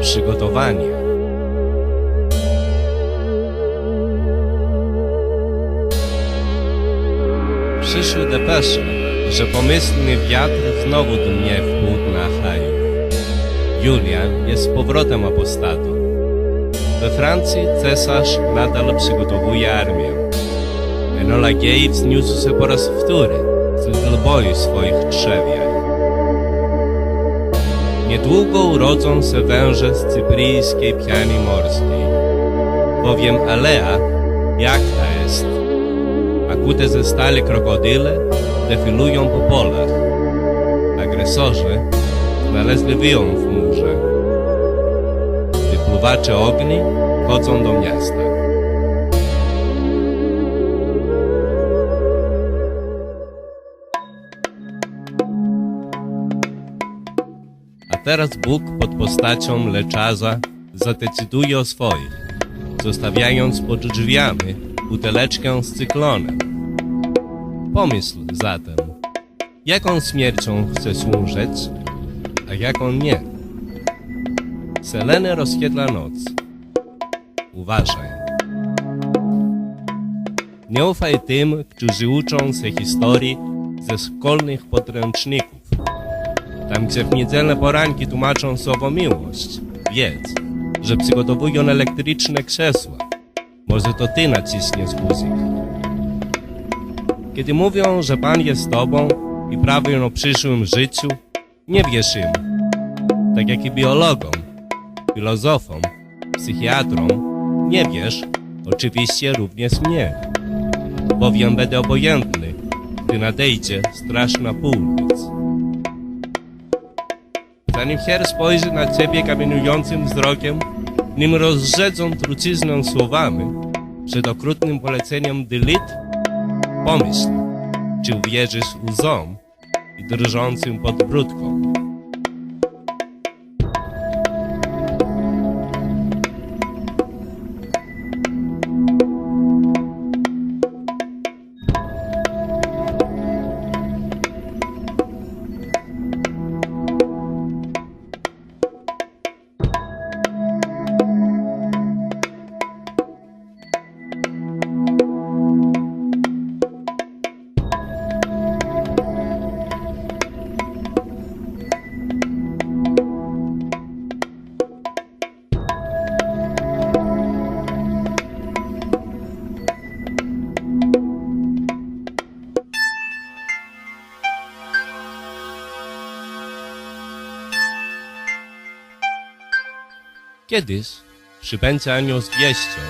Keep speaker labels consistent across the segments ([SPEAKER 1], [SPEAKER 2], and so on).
[SPEAKER 1] Przygotowanie. Przyszły depesze, że pomyślny wiatr znowu dmie w płótna Achaju. Julian jest powrotem apostatą. We Francji cesarz nadal przygotowuje armię. Enola Gay wzniósł się po raz wtóry z boju swoich trzewiach. Niedługo urodzą się węże z cypryjskiej piany morskiej, bowiem Alea, jak ta jest, a kute ze stali krokodyle defilują po polach. Agresorzy znaleźli wyją w murze. Wypluwacze ogni chodzą do miasta. Teraz Bóg pod postacią leczarza zadecyduje o swoich, zostawiając pod drzwiami buteleczkę z cyklonem. Pomyśl zatem, jaką śmiercią chce służyć, a jaką nie. Selenę rozświetla noc. Uważaj. Nie ufaj tym, którzy uczą się historii ze szkolnych podręczników. Tam, gdzie w niedzielne poranki tłumaczą słowo miłość, wiedz, że przygotowują elektryczne krzesła. Może to ty naciśniesz guzik. Kiedy mówią, że Pan jest z tobą i prawią o przyszłym życiu, nie wierz im. Tak jak i biologom, filozofom, psychiatrom, nie wierz, oczywiście również mnie. Bowiem będę obojętny, gdy nadejdzie straszna północ. Zanim Her spojrzy na ciebie kamienującym wzrokiem, nim rozrzedzą truciznę słowami, przed okrutnym poleceniem delete, pomyśl, czy uwierzysz łzom i drżącym podbródkom. Kiedyś przybędzie anioł z wieścią,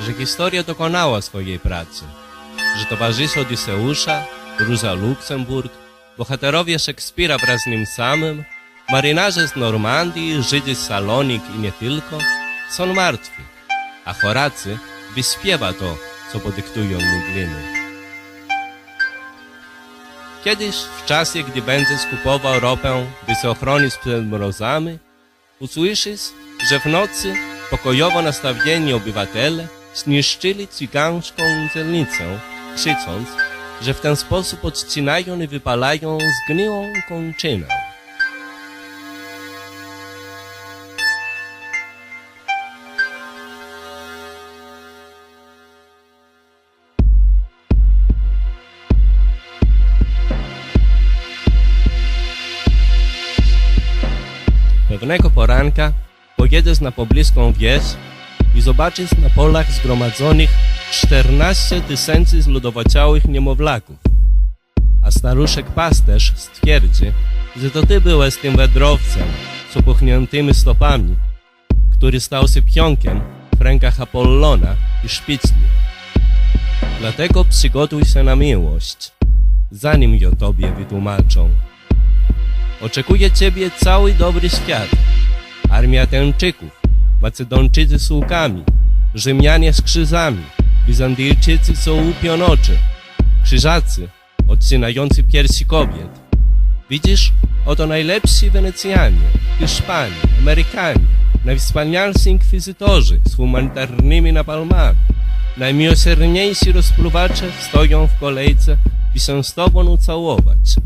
[SPEAKER 1] że historia dokonała swojej pracy, że towarzysze Odyseusza, Róża Luksemburg, bohaterowie Szekspira wraz z nim samym, marynarze z Normandii, Żydzi z Salonik i nie tylko, są martwi, a Horacy wyśpiewa to, co podyktują mu gliny. Kiedyś, w czasie, gdy będziesz kupował ropę, by się ochronić przed mrozami, usłyszysz, że w nocy pokojowo nastawieni obywatele zniszczyli cygańską celnicę, krzycząc, że w ten sposób odcinają i wypalają zgniłą kończynę. Pewnego poranka pojedziesz na pobliską wieś i zobaczysz na polach zgromadzonych 14 tysięcy zlodowaciałych niemowlaków. A staruszek pasterz stwierdzi, że to ty byłeś tym wędrowcem z opuchniętymi stopami, który stał się pionkiem w rękach Apollona i szpicli. Dlatego przygotuj się na miłość, zanim ją tobie wytłumaczą. Oczekuje ciebie cały dobry świat. Armia Tęczyków, Macedończycy z łukami, Rzymianie z krzyżami, Bizantyjczycy są łupionoczy, Krzyżacy, odcinający piersi kobiet. Widzisz, oto najlepsi Wenecjanie, Hiszpanie, Amerykanie, najwspanialsi inkwizytorzy z humanitarnymi napalmami, najmiłosierniejsi rozpluwacze stoją w kolejce, by się z tobą ucałować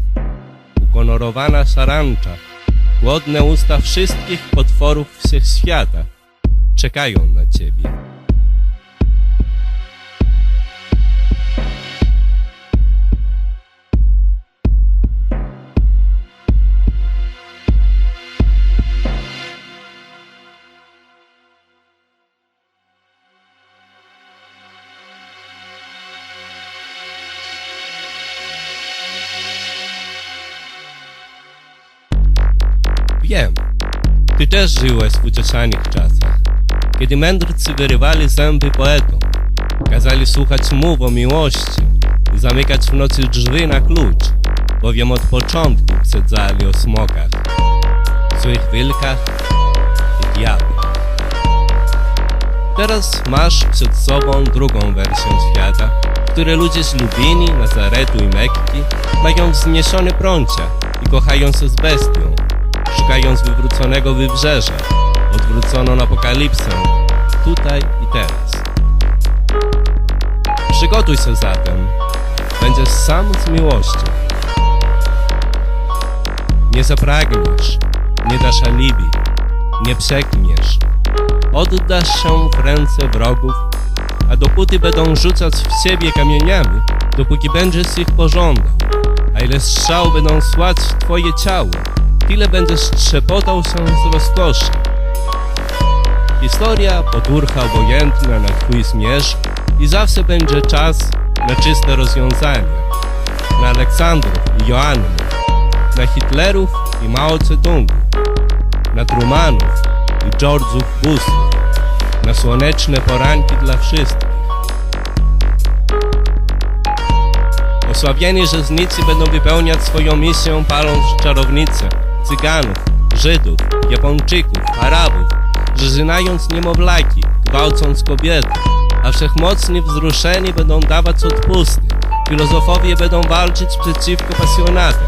[SPEAKER 1] ukonorowana szarancza, Głodne usta wszystkich potworów wszechświata czekają na ciebie. Wiem, ty też żyłeś w uczesanych czasach, kiedy mędrcy wyrywali zęby poetom, kazali słuchać mów o miłości i zamykać w nocy drzwi na klucz, bowiem od początku wsadzali o smokach, złych wilkach i diabłach. Teraz masz przed sobą drugą wersję świata, w której ludzie z Lubini, Nazaretu i Mekki mają wzniesione prącia i kochają się z bestią, szukając wywróconego wybrzeża, odwróconą apokalipsę, tutaj i teraz. Przygotuj się zatem, będziesz sam z miłością. Nie zapragniesz, nie dasz alibi, nie przekniesz. Oddasz się w ręce wrogów, a dopóty będą rzucać w siebie kamieniami, dopóki będziesz ich pożądał. A ile strzał będą słać w twoje ciało, tyle będziesz trzepotał się z rozkoszy. Historia poturcha obojętna na twój zmierzch i zawsze będzie czas na czyste rozwiązania. Na Aleksandrów i Joannę, na Hitlerów i Mao Zedongów, na Trumanów i George'ów Bushów, na słoneczne poranki dla wszystkich. Osłabieni rzeznicy będą wypełniać swoją misję paląc czarownice, cyganów, Żydów, Japończyków, Arabów, zażynając niemowlaki, gwałcąc kobiety, a wszechmocni wzruszeni będą dawać odpusty. Filozofowie będą walczyć przeciwko pasjonatom,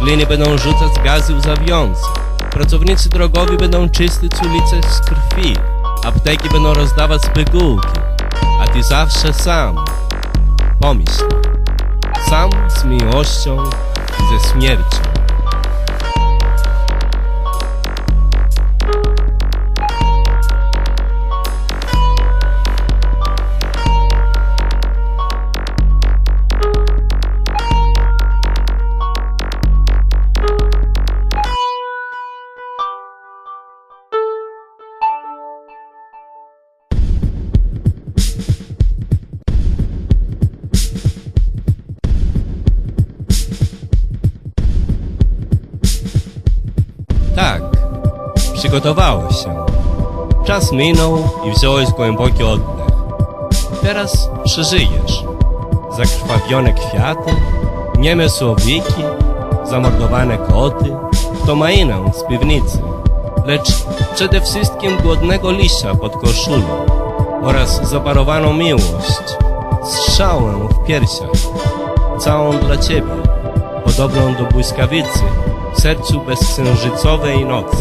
[SPEAKER 1] gliny będą rzucać gazy łzawiące, pracownicy drogowi będą czyścić ulice z krwi, apteki będą rozdawać pigułki, a ty zawsze sam. Pomyśl, sam z miłością i ze śmiercią. Tak, przygotowałeś się. Czas minął i wziąłeś głęboki oddech. Teraz przeżyjesz. Zakrwawione kwiaty, nieme słowiki, zamordowane koty, to mainę z piwnicy. Lecz przede wszystkim głodnego lisia pod koszulą oraz zaparowaną miłość, strzałę w piersiach, całą dla ciebie, podobną do błyskawicy sercu bezksiężycowej nocy.